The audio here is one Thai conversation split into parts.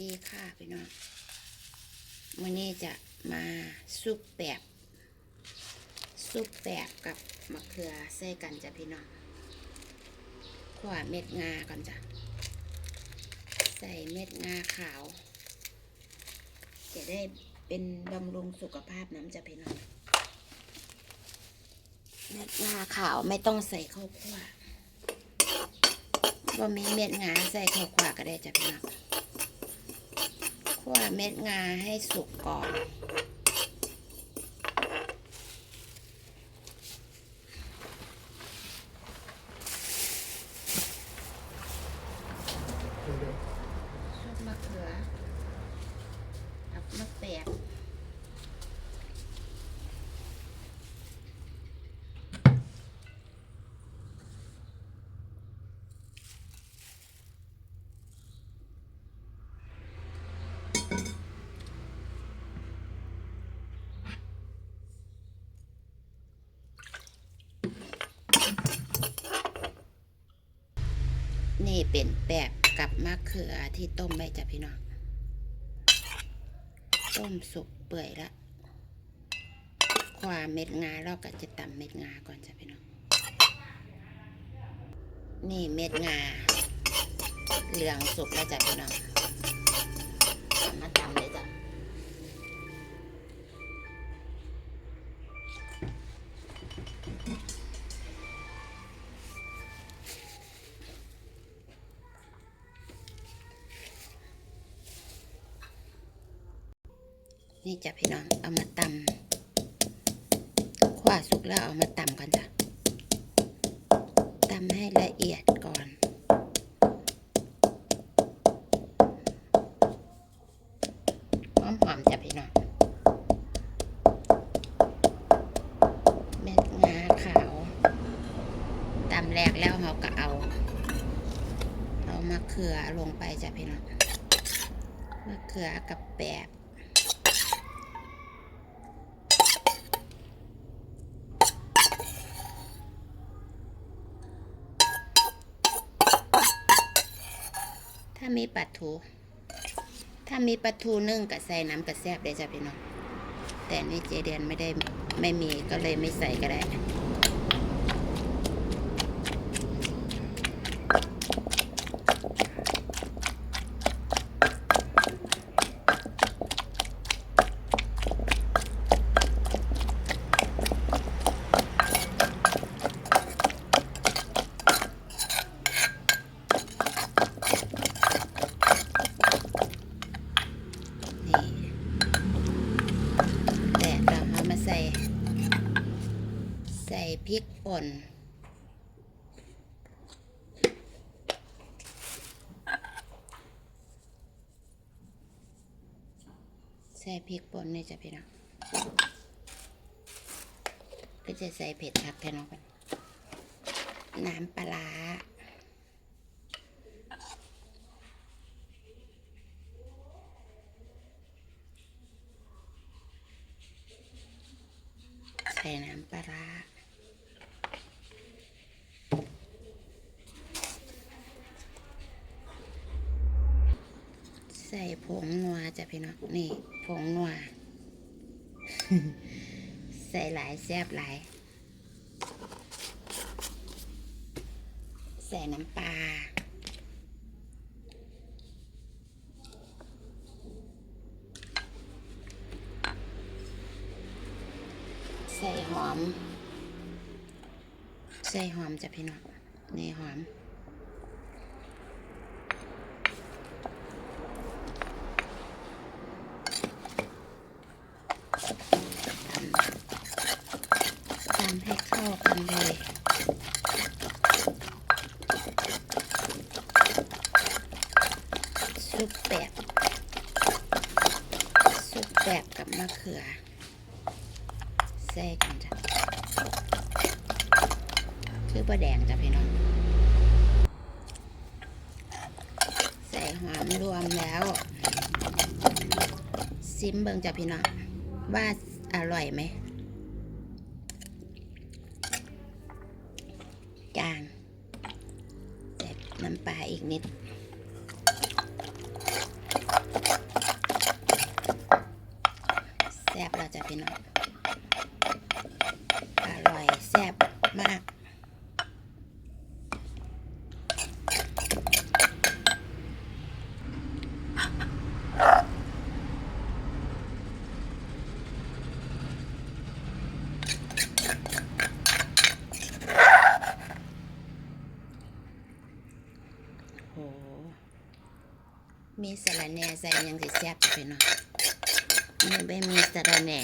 ดีค่ะพี่น้องวันนี้จะมาซุปแบบซุปแบบกับมะเขือใส่กันจ้ะพี่น้องขวาเม็ดงาก่อนจ้ะ ใส่เม็ดงาขาว จะได้เป็นบำรุงสุขภาพน้ำจ้ะพี่น้องเม็ดงาขาวไม่ต้องใส่ข้าวคั่วว่ามีเม็ดงาใส่ข้าวคั่วก็ได้จ้ะพี่น้อง คั่วเม็ดงาให้สุกก่อน ซุปมะเขือกับมะแปบนี่ เป็นแปบกับมะเขือที่ต้มไว้จ้ะพี่น้อง ต้มสุกเปื่อยละความเม็ดงาเราก็จะตำเม็ดงาก่อนจ้ะพี่น้อง นี่เม็ดงา เหลืองสุกแล้วจ้ะพี่น้อง มาตำเลยจ้ะ นี่จ้ะพี่น้องเอามาตำขวาสุกแล้วเอามาตำกันจ้ะตำให้ละเอียดก่อนหอมหอมๆจ้ะพี่น้องเม็ดงาขาวตำแรกแล้วเราก็เอาเอามะเขือลงไปจ้ะพี่น้องมะเขือกับแปบ ถ้ามีปลาทู ถ้ามีปลาทูนึ่งกับใส่น้ำกระแซบได้จ้ะพี่น้อง แต่นี่เจเดียนไม่ได้ไม่มีก็เลยไม่ใส่ก็ได้ นี่แต่เราเอามาใส่ ใส่พริกป่น ใส่พริกป่นนี่จะพี่น้องก็จะใส่เผ็ดคักแค่น้องกันน้ำปลาร้าใส่น้ำปลาร้าใส่ผงนัวจ้ะพี่น้องนี่ผงนัวใส่หลายแซ่บหลาย ใส่น้ำปลาใส่หอม ใส่หอมจ้ะพี่น้องนี่หอม ตำให้เข้ากันเลยซุปแปบซุปแปบกับมะเขือใส่กันจ้ะคือปลาแดงจ้ะพี่น้องใส่หอมรวมแล้วซิมเบิงจ้ะพี่น้องว่าอร่อยไหม นิด แซ่บเราจะไปหน่อย มีสระแหน่ใส่ยังสิแซ่บจ้ะพี่น้องไม่ไม่มีสระแหน่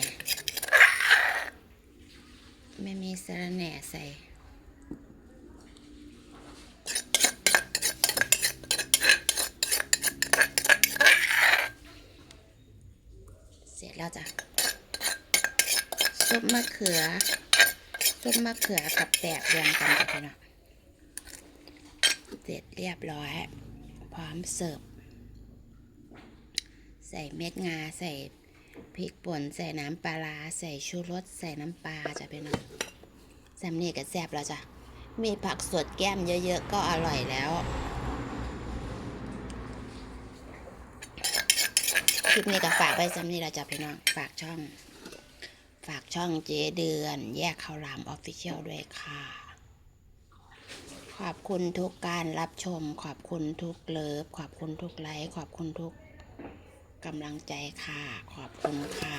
ไม่มีสระแหน่ใส่เสร็จแล้วจ้ะซุปมะเขือซุปมะเขือกับแตบรวมกันจ้ะพี่น้องเสร็จเรียบร้อย พร้อมเสิร์ฟ ใส่เม็ดงาใส่พริกป่นใส่น้ำปลาร้าใส่ชูรสใส่น้ำปลาจ้ะพี่น้องแซมนี่ก็แซ่บแล้วจ้ะมีผักสดแก้มเยอะๆก็อร่อยแล้วคลิปนี้ก็ฝากไว้ซ้ำนี่ละจ้ะพี่น้องฝากช่อง ฝากช่องเจเดือน แยกข้าวหลามออฟฟิเชียลด้วยค่ะ ขอบคุณทุกการรับชม ขอบคุณทุกเลิฟ ขอบคุณทุกไลค์ ขอบคุณทุก กำลังใจค่ะ ขอบคุณค่ะ